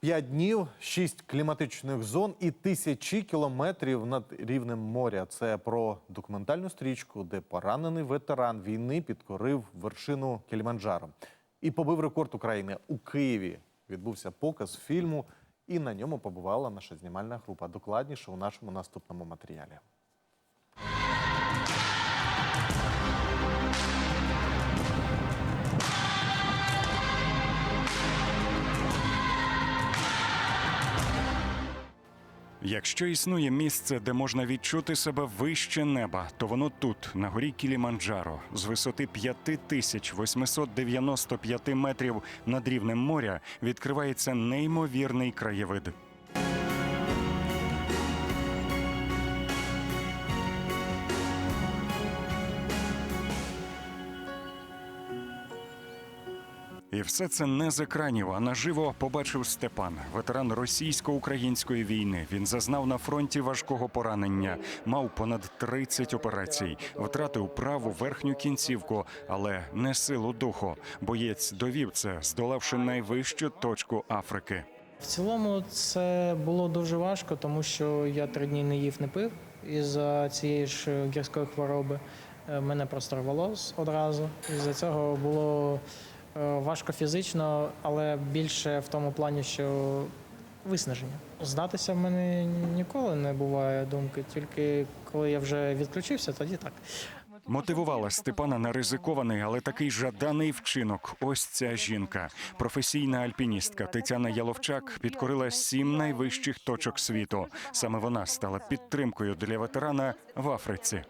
П'ять днів, шість кліматичних зон і тисячі кілометрів над рівнем моря. Це про документальну стрічку, де поранений ветеран війни підкорив вершину Кіліманджаро і побив рекорд України у Києві. Відбувся показ фільму, і на ньому побувала наша знімальна група. Докладніше у нашому наступному матеріалі. Якщо існує місце, де можна відчути себе вище неба, то воно тут, на горі Кіліманджаро, з висоти 5895 метрів над рівнем моря, відкривається неймовірний краєвид. І все це не з екранів, а наживо побачив Степан, ветеран російсько-української війни. Він зазнав на фронті важкого поранення, мав понад 30 операцій, втратив праву верхню кінцівку, але не силу духу. Боєць довів це, здолавши найвищу точку Африки. В цілому це було дуже важко, тому що я три дні не їв, не пив із-за цієї ж гірської хвороби. Е, Мене просто рвало одразу. Із-за цього було важко фізично, але більше в тому плані, що виснаження. Здатися в мене ніколи не буває думки, тільки коли я вже відключився, тоді так. Мотивувала Степана на ризикований, але такий жаданий вчинок. Ось ця жінка, професійна альпіністка Тетяна Яловчак, підкорила сім найвищих точок світу. Саме вона стала підтримкою для ветерана в Африці.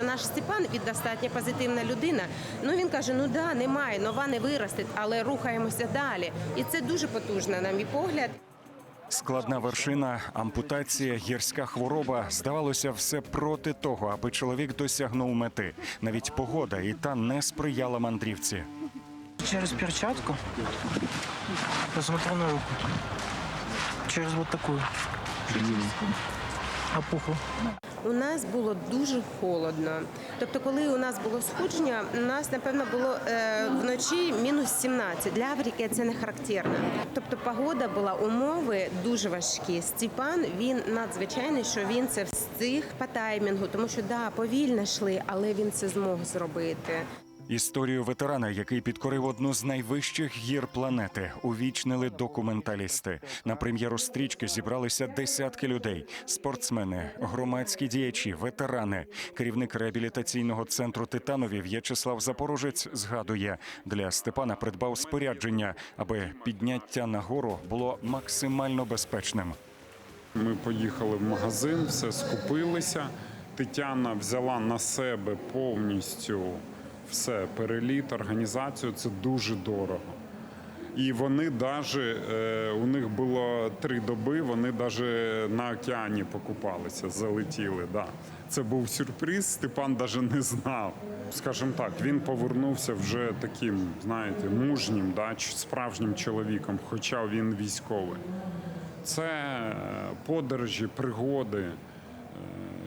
Наш Степан він достатньо позитивна людина. Ну він каже: ну да, немає, нова не виросте, але рухаємося далі. І це дуже потужно, на мій погляд. Складна вершина, ампутація, гірська хвороба. Здавалося, все проти того, аби чоловік досягнув мети. Навіть погода і та не сприяла мандрівці. Через перчатку посмотрю на руку. Через вот такую. Опухло. У нас було дуже холодно. Тобто, коли у нас було сходження, у нас напевно було е, вночі мінус 17. Для Африки це не характерно. Тобто, погода була умови дуже важкі. Степан він надзвичайний, що він це встиг по таймінгу, тому що да, повільно йшли, але він це змог зробити. Історію ветерана, який підкорив одну з найвищих гір планети, увічнили документалісти. На прем'єру стрічки зібралися десятки людей: спортсмени, громадські діячі, ветерани. Керівник реабілітаційного центру Титанові В'ячеслав Запорожець згадує, для Степана придбав спорядження, аби підняття на гору було максимально безпечним. Ми поїхали в магазин, все скупилися. Тетяна взяла на себе повністю все, переліт, організацію. Це дуже дорого. І вони навіть, у них було три доби, вони навіть на океані покупалися, залетіли. Да. Це був сюрприз, Степан навіть не знав. Скажімо так, він повернувся вже таким, знаєте, мужнім, да, справжнім чоловіком, хоча він військовий. Це е, подорожі, пригоди. Е,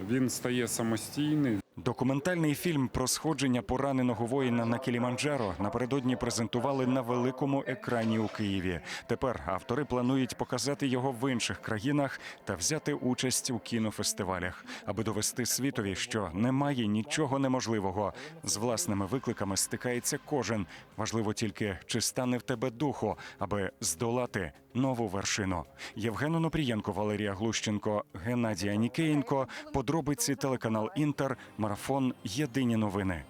Він стає самостійний. Документальний фільм про сходження пораненого воїна на Кіліманджаро напередодні презентували на великому екрані у Києві. Тепер автори планують показати його в інших країнах та взяти участь у кінофестивалях, аби довести світові, що немає нічого неможливого. З власними викликами стикається кожен. Важливо тільки, чи стане в тебе духу, аби здолати нову вершину. Євген Онопрієнко, Валерія Глущенко, Геннадія Нікеєнко. Подробиці телеканал Інтер. Марафон Єдині новини.